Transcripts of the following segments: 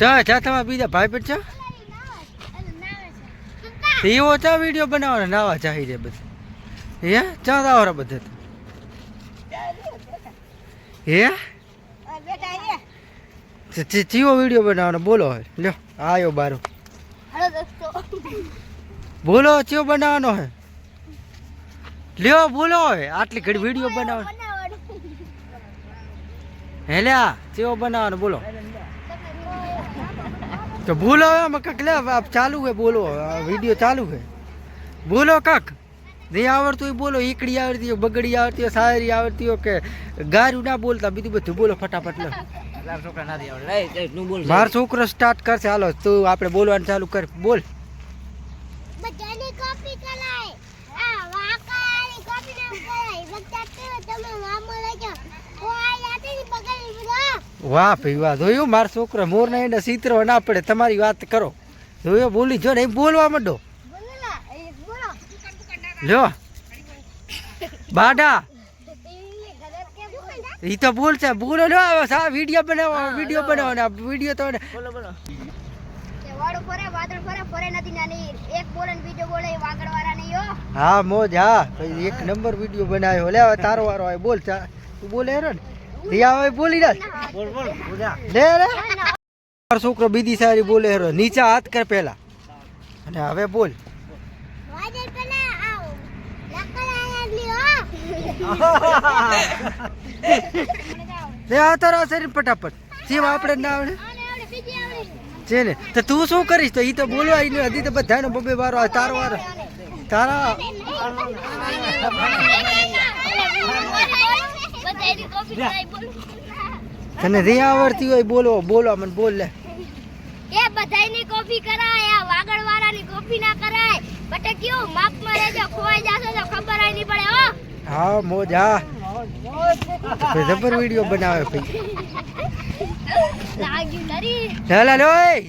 ચા ચા તમારા બીજા ભાઈ પણ ચા? એવો ચા વીડિયો બનાવવાનો, નાવા ચાહી રે બધે. હે? ચા દાવરા બધે. હે? ચીવો વીડિયો બનાવવાનો, બોલો હવે. લ્યો, આયો બારો. બોલો, ચીવો બનાવવાનો હે લ્યો, બોલો હે આટલી ઘડી વીડિયો બનાવવાનો. હેલ્યા, ચીવો બનાવવાનો, બોલો. તો બોલો કકલે કાંક ચાલુ હે બોલો વીડિયો ચાલુ હે. બોલો કક? નહીં આવડતું હોય બોલો ઈકડી આવડતી હોય બગડી આવડતી હોય સાયરી આવડતી હોય કે ગારું ના બોલતા બીજું બધું બોલો ફટાફટ લો. મારો છોકરો સ્ટાર્ટ કરશે હાલો તું આપણે બોલવાનું ચાલુ કર બોલ બધાની કોપી કરાય આ વાકાની કોપી ના કરાય બધા કેવો તમે મામો લઈ કોઈ યાદી બગાડી બધા વાહ ભાઈ વાહ. જોયું? મારો છોકરો મોર ને એને ચિત્ર ના પડે. તમારી વાત કરો. જોયો? બોલી જો ને બોલવા માંડો. ના લ્યો. બાડા. એ તો ભૂલ બોલ ભૂલો તો આવે બોલો લ્યો. હવે સા વીડિયો બનાવો. વીડિયો બનાવો ને વીડિયો તો બોલો વાડું ફરે વાદળ ફરે ફરે નથી નાની એક બોલે ને બીજો બોલે વાગડ વાળા નહીં હો. હા મોજ હા. પછી એક નંબર વીડિયો બનાવ્યો. લે હવે તારો વારો આવે. બોલ ચા. તું બોલે હેરો ને. રિયા બોલી રાખ. લે લે મારો છોકરો બીજી સારી બોલે હેરો નીચા હાથ કર પેલા અને હવે બોલ. લે આ તારા શરીર ફટાફટ. સેવ આપણે ના આવડે. છે ને તો તું શું કરીશ? તો ઈ તો બોલવા ઈ હજી તો બધાનો બબે વારો તારો વારો. તારા બધાની કોપી કરાય બોલ તને રે આવડતી હોય બોલો બોલો મને બોલ લે. એ બધાયની કોપી કરાય આ વાગડ વાળાની કોપી ના કરાય. બટે કયો માપમાં રહેજો ખોવાઈ જાશો તો ખબર આય નહીં પડે હો. હા મોજ હા. જબર વીડિયો બનાવે ભાઈ. લાગ્યું નરી. લે લે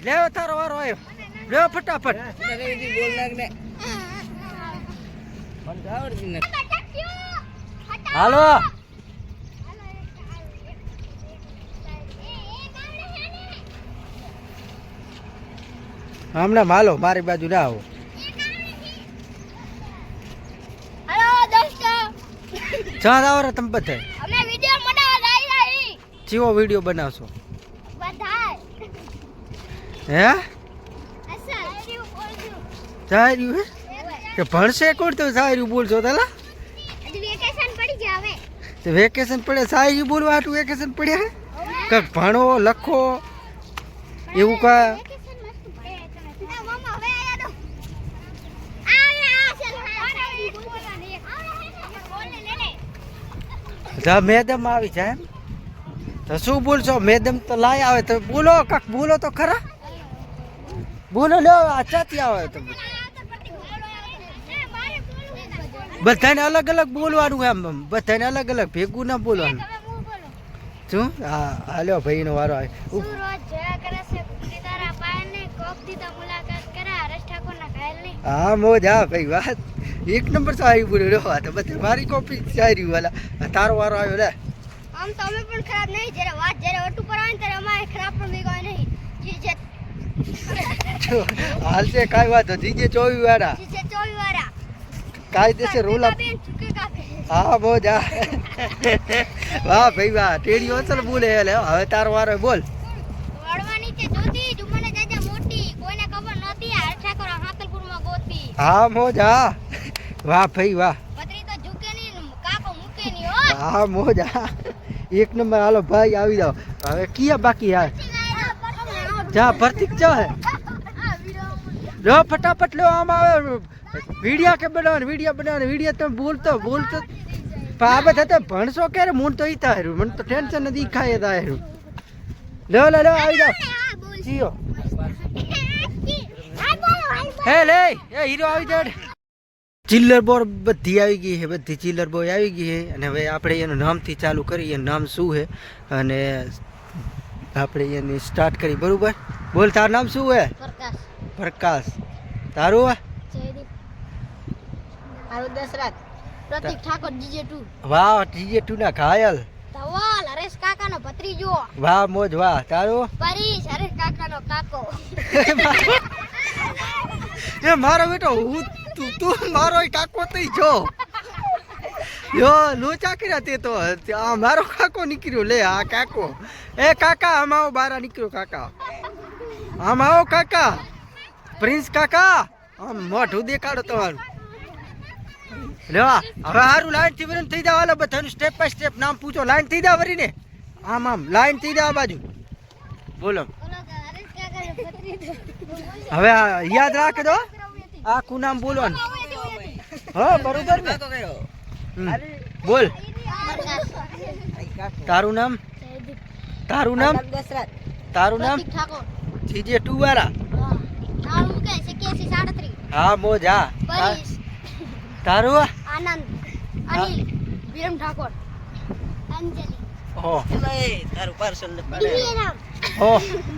લે તારો વારો આવ્યો. લે ફટાફટ. હાલો. હમણાં માલો મારી બાજુ ના આવો. હેલો આવો રે તમે બધે. અમે વિડિયો બનાવશો. હે? સારું હે? કે ભણશે કોણ તો સારું બોલશો તલા? વેકેશન પડી ગયા હવે. તો વેકેશન પડે સાર્યું બોલવા આટલું વેકેશન પડ્યા હે? કંઈક ભણો લખો એવું કા વેકેશન મસ્ત પડે તમે આ મમ્મા હવે આયા દો આવે આ છે બોલવાની બોલને લે લે જા મેદમ આવી જાય એમ. તો શું બોલશો? મેદમ તો લાય આવે તો બોલો કાક બોલો તો ખરા. બોલો લો આ ચાતી આવે તમે બધાને અલગ અલગ બોલવાનું એમ. બધાને અલગ અલગ ભેગું ના બોલવાનું. શું? હા હાલો ભાઈનો વારો આવે. તો હા મોજ હા ભાઈ વાત. એક નંબર સારી બોલ્યો રે વાત બધે મારી કોપી સારી વાલા. તારો વારો આવ્યો લે. આમ તો અમે પણ ખરાબ નહીં જ્યારે વાત જ્યારે ઓટું પર આવે ત્યારે અમારે ખરાબ પણ ભેગા નહીં. જી જે હાલ છે કાંઈ વાંધો જીજે ચોવી વાળા. જી જે ચોવી વાળા. કાયદેસર રોલ આપ હા મોજ જા વાહ ભાઈ વાહ. ટેડી ઓસલ બોલે લે. હવે તારો વારો બોલ. હા મોજ વાહ ભાઈ વાહ. તો હો. મોજ. હા. એક નંબર. હાલો ભાઈ આવી જાઓ. હવે કિયા બાકી હા જા ભરતીક જા. હે લો ફટાફટ લો આમ આવે. વિડિયા કે બનાવવાનું? વિડિયા બનાવવાનું. વિડિયા તમે બોલતો બોલતો. પાબત હતો તો ભણશો ક્યારે? મૂળ તો ઈ તારું મને તો ટેન્શન નથી ખાય ખાય તારું લો લો લો આવી જાઓ. જીઓ. હે લે. એ હીરો આવી જાડ. ચિલ્લર બોર બધી આવી ગઈ છે બધી ચિલ્લર બોય આવી ગઈ છે અને હવે આપણે એનું નામથી ચાલુ કરીએ નામ શું છે અને આપણે એની સ્ટાર્ટ કરી બરાબર? બોલ તારું નામ શું છે? પ્રકાશ. પ્રકાશ. તારું મારું Dasharath. Pratik Thakor GJ two. વાહ ના ઘાયલ. ધવલ હરેશ કાકાનો ભત્રીજો. વાહ મોજ વાહ. તારો? પરેશ હરેશ કાકાનો કાકો. એ મારો બેટો હું તું તું મારો કાકો તઈ જો. યો લોચા કર્યા તે તો. આ મારો કાકો નીકળ્યો લે આ કાકો. એ કાકા આમ આવો બારા નીકળ્યો કાકા. આમ આવો કાકા. પ્રિન્સ કાકા આમ મોઢું દેખાડો તમારું. લેવા હવે સારું લાઈનથી વરીને થઈ જાવ બધાનું સ્ટેપ બાય સ્ટેપ નામ પૂછો. લાઈન થઈ જાવ વરીને? આમ આમ લાઈન થઈ જાવ બાજુ. બોલો. હવે યાદ રાખજો. આખું નામ બોલવાનું. હા બરોબર ને? બોલ. તારું નામ? તારું નામ? તારું નામ? જીજે ટુ વાળા હા મોજ હા. તારું આનંદ. અનિલ. વિરમ ઠાકોર. અંજલિ.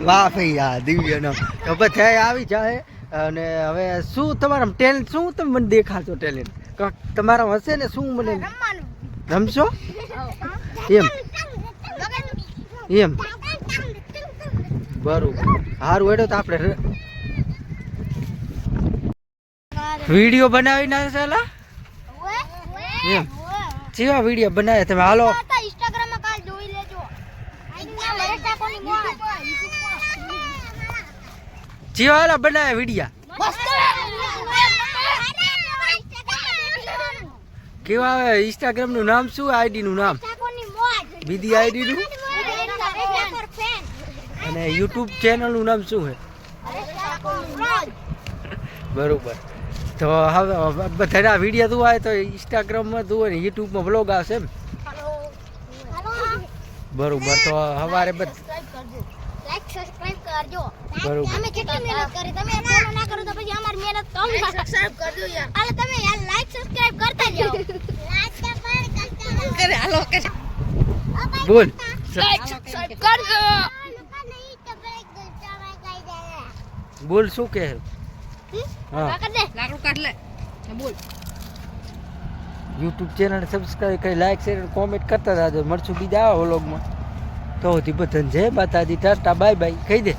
વાહ ભાઈ હા દિવ્ય નામ તો બધા આવી જાય અને હવે શું તમારા ટેલેન્ટ શું તમે મને દેખાડશો ટેલેન્ટ? તમારા હશે ને શું મને? રમશો? એમ? એમ? બરોબર. સારું હેડો તો આપણે વીડિયો બનાવી ના ચાલા એમ. જેવા વીડિયો બનાવે તમે? હાલો ઇન્સ્ટાગ્રામમાં કાલ જોઈ લેજો હરેશ ઠાકોરની મોજ. જેવા હાલા બનાવે વિડિયા. કેવા આવે? ઇન્સ્ટાગ્રામનું નામ શું? આઈડી નું નામ? બીજી આઈડી નું? અને યુટ્યુબ ચેનલનું નામ શું છે બરોબર. તો હવે બધાના વીડિયો તું આવે તો ઇન્સ્ટાગ્રામમાં તું ને યુટ્યુબમાં બ્લોગ આવશે એમ. બરોબર. તો સવારે બધ બરોબર. અમે કેટલી મહેનત કરી તમે ફોલો ના કરો તો પછી અમારી મહેનત કમ સબસ્ક્રાઇબ કરજો યાર. અરે તમે યાર લાઈક સબસ્ક્રાઇબ કરતા જાઓ. લાઈક તો પણ કરતા કરે હાલો કરે. બોલ. લાઈક સબસ્ક્રાઇબ કરજો. બોલ શું કહે હા. લાકડું કાઢ લે. બોલ. યુટ્યુબ ચેનલ સબસ્ક્રાઈબ કરી લાઈક શેર અને કોમેન્ટ કરતા જાજો મળશું બીજા આવા વ્લોગમાં તો બધાને જય માતાજી ટાટા બાય બાય કહી દે.